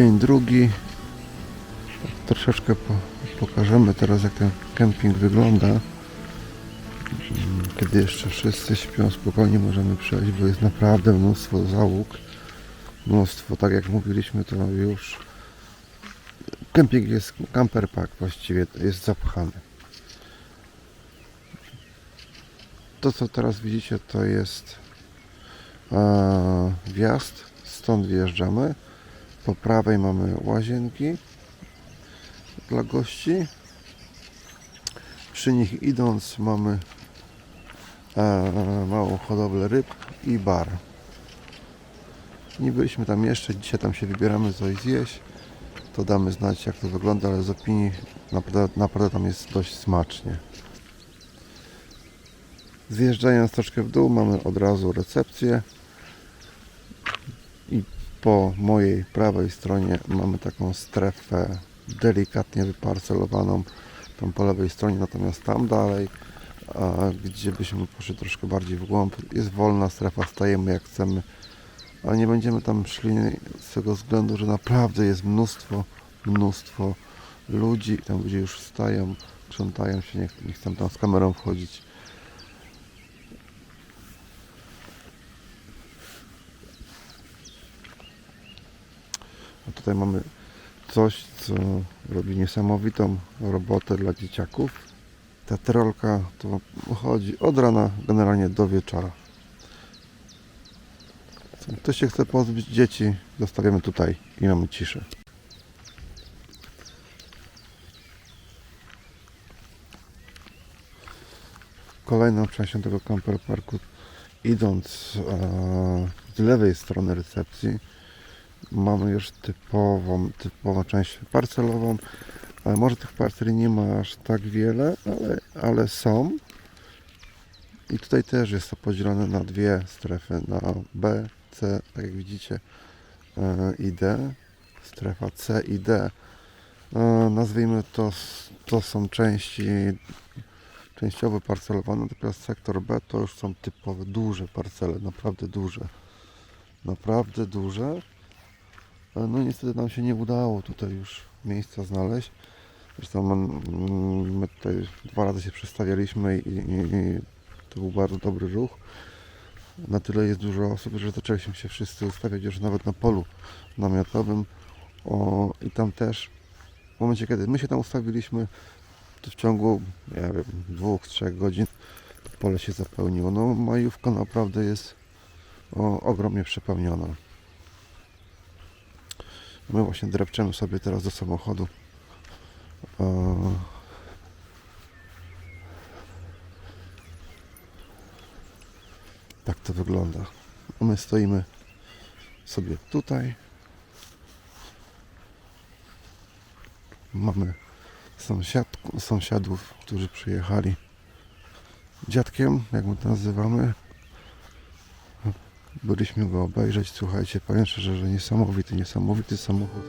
Dzień drugi. Troszeczkę po, pokażemy teraz jak ten kemping wygląda. Mm, Kiedy jeszcze wszyscy śpią spokojnie możemy przejść, bo jest naprawdę mnóstwo załóg. Mnóstwo, tak jak mówiliśmy to już. Kemping jest, camper park właściwie jest zapchany. To co teraz widzicie to jest e, wjazd, stąd wjeżdżamy. Po prawej mamy łazienki dla gości. Przy nich idąc mamy e, małą hodowlę ryb i bar. Nie byliśmy tam jeszcze, dzisiaj tam się wybieramy coś zjeść. To damy znać jak to wygląda, ale z opinii naprawdę, naprawdę tam jest dość smacznie. Zjeżdżając troszkę w dół mamy od razu recepcję po mojej prawej stronie mamy taką strefę delikatnie wyparcelowaną tą po lewej stronie, natomiast tam dalej, gdzie byśmy poszli troszkę bardziej w głąb, jest wolna strefa, stajemy jak chcemy, ale nie będziemy tam szli z tego względu, że naprawdę jest mnóstwo, mnóstwo ludzi, tam ludzie już wstają, krzątają się, nie, nie chcą tam z kamerą wchodzić. A tutaj mamy coś, co robi niesamowitą robotę dla dzieciaków. Ta trolka to chodzi od rana generalnie do wieczora. Ktoś się chce pozbyć dzieci, zostawiamy tutaj i mamy ciszę. Kolejną częścią tego camper parku idąc e, z lewej strony recepcji mamy już typową, typową część parcelową. Może tych parceli nie ma aż tak wiele, ale, ale są. I tutaj też jest to podzielone na dwie strefy, na B, C, tak jak widzicie, e, i D. Strefa C i D. E, Nazwijmy to, to są części częściowo parcelowane, natomiast sektor B to już są typowe, duże parcele, naprawdę duże. Naprawdę duże. No niestety nam się nie udało tutaj już miejsca znaleźć. Zresztą mm, my tutaj dwa razy się przestawialiśmy i, i, i to był bardzo dobry ruch. Na tyle jest dużo osób, że zaczęliśmy się wszyscy ustawiać już nawet na polu namiotowym. O, I tam też w momencie kiedy my się tam ustawiliśmy, to w ciągu nie wiem, dwóch, trzech godzin pole się zapełniło. No majówka naprawdę jest o, ogromnie przepełniona. My właśnie drepczemy sobie teraz do samochodu. E, Tak to wygląda. My stoimy sobie tutaj. Mamy sąsiadku, sąsiadów, którzy przyjechali dziadkiem, jak my to nazywamy. Byliśmy go obejrzeć. Słuchajcie, powiem szczerze, że niesamowity, niesamowity samochód.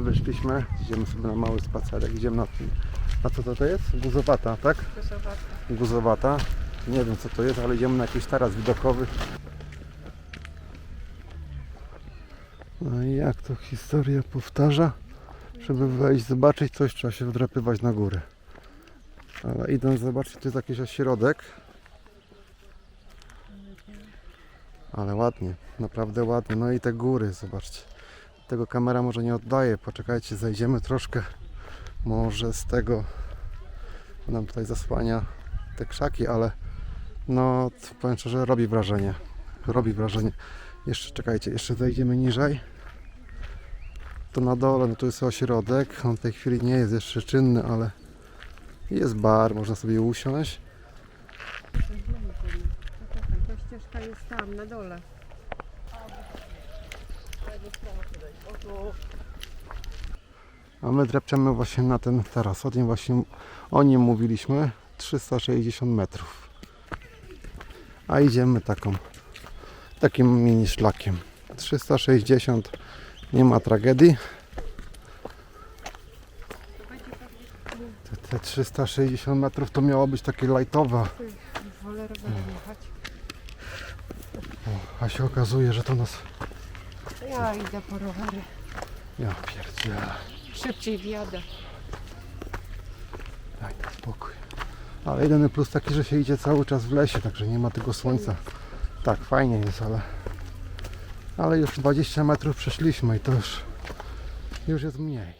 A my wyszliśmy, idziemy sobie na mały spacerek, idziemy na. A co to, to jest? Guzowata, tak? Guzowata. Nie wiem co to jest, ale idziemy na jakiś taras widokowy. No i jak to historia powtarza? Żeby wejść, zobaczyć coś, trzeba się wdrapywać na górę. Ale idąc zobaczyć, to jest jakiś ośrodek. Ale ładnie, naprawdę ładnie. No i te góry, zobaczcie. Tego kamera może nie oddaje. Poczekajcie, zejdziemy troszkę. Może z tego nam tutaj zasłania te krzaki, ale no powiem szczerze, robi wrażenie. Robi wrażenie. Jeszcze czekajcie, jeszcze zejdziemy niżej. To na dole, no to jest ośrodek. On w tej chwili nie jest jeszcze czynny, ale jest bar, można sobie usiąść. Ta ścieżka jest tam, na dole. A my drepczemy właśnie na ten taras. O nim właśnie o nim mówiliśmy. 360 metrów. A idziemy taką takim mini szlakiem. 360 nie ma tragedii. Te, te 360 metrów to miało być takie lightowe, Wolę rowerem jechać. a się okazuje, że to nas... Ja idę po rowery. Ja pierdzielę. Szybciej wjadę. Daj mi spokój. Ale jedyny plus taki, że się idzie cały czas w lesie, także nie ma tego słońca. Tak, fajnie jest, ale... Ale już 20 metrów przeszliśmy i to już... Już jest mniej.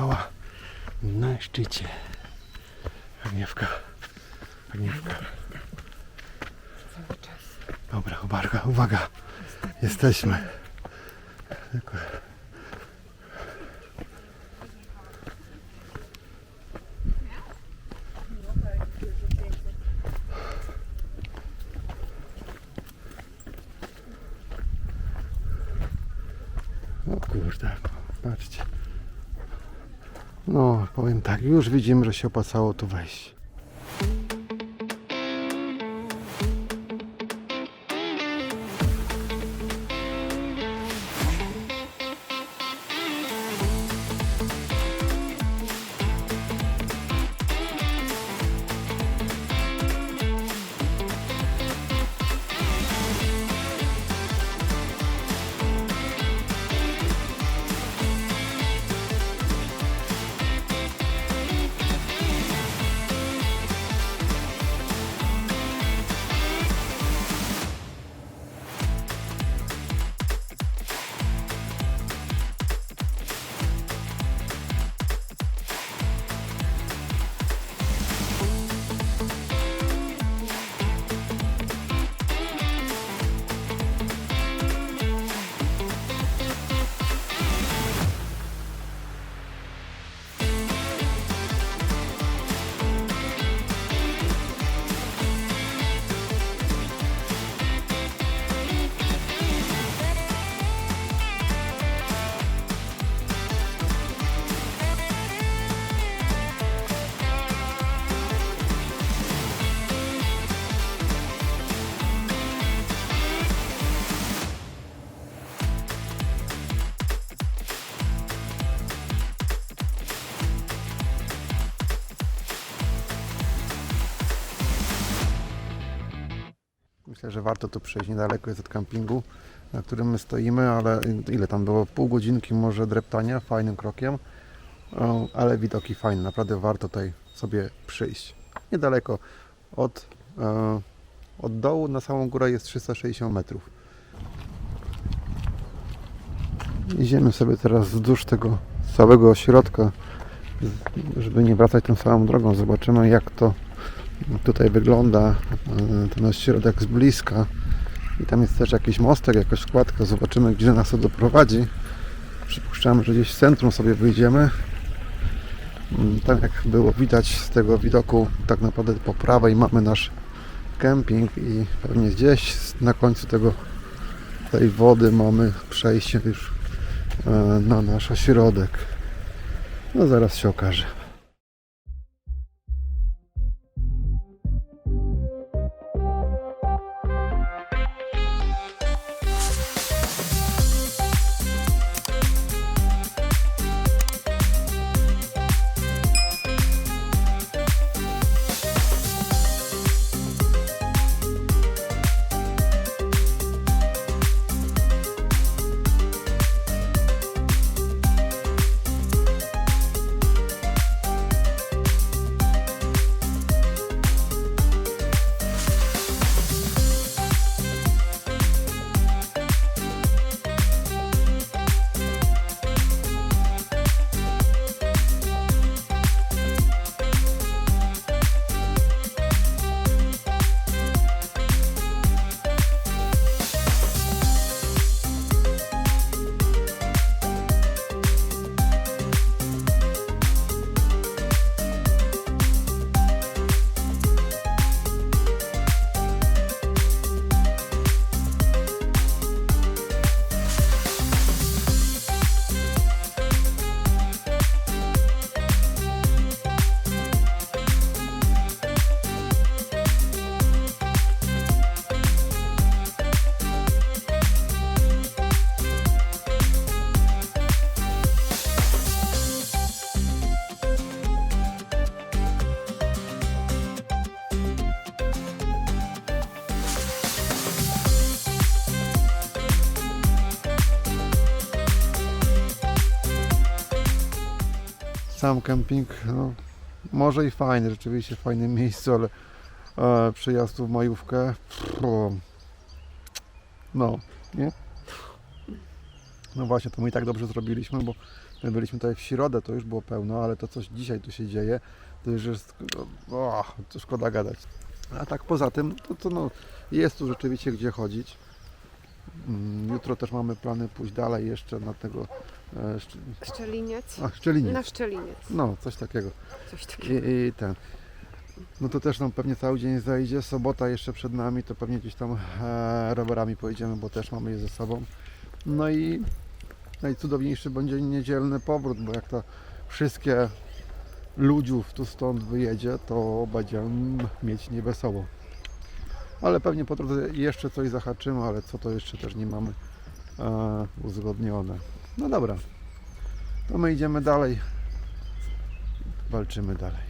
Jesteśmy bez mała na szczycie. Agniewka. Agniewka. Dobra, uwaga, uwaga. Jesteśmy. Tylko- No, powiem tak, już widzimy, że się opłacało tu wejść. Myślę, że warto tu przyjść. Niedaleko jest od kampingu, na którym my stoimy, ale ile tam było? Pół godzinki może dreptania, fajnym krokiem. Ale widoki fajne, naprawdę warto tutaj sobie przyjść. Niedaleko od, e, od dołu na samą górę jest 360 metrów. Idziemy sobie teraz wzdłuż tego całego ośrodka, żeby nie wracać tą samą drogą. Zobaczymy jak to tutaj wygląda e, ten ośrodek z bliska. I tam jest też jakiś mostek, jakaś składka. Zobaczymy gdzie nas to doprowadzi. Przypuszczamy, że gdzieś z centrum sobie wyjdziemy. Mm, Tak jak było widać z tego widoku, tak naprawdę po prawej mamy nasz kemping i pewnie gdzieś na końcu tego tej wody mamy przejście już e, na nasz ośrodek. No zaraz się okaże. Sam kemping, no, może i fajny, rzeczywiście fajne miejsce, ale e, przyjazd tu w majówkę, no, nie? No właśnie, to my i tak dobrze zrobiliśmy, bo my byliśmy tutaj w środę, to już było pełno, ale to coś dzisiaj tu się dzieje, to już jest, o, to szkoda gadać. A tak poza tym, to, to no, jest tu rzeczywiście gdzie chodzić. Mm, Jutro też mamy plany pójść dalej jeszcze na tego szcz- Szczeliniec. a, Szczeliniec. Na szczeliniec. No, coś takiego. Coś I, takiego. I ten. No to też nam pewnie cały dzień zajdzie. Sobota jeszcze przed nami, to pewnie gdzieś tam e, rowerami pojedziemy, bo też mamy je ze sobą. No i najcudowniejszy będzie niedzielny powrót, bo jak to wszystkie ludziów tu stąd wyjedzie, to będziemy mieć niewesoło. Ale pewnie po drodze jeszcze coś zahaczymy, ale co to jeszcze też nie mamy e, uzgodnione. No dobra, to my idziemy dalej. Walczymy dalej.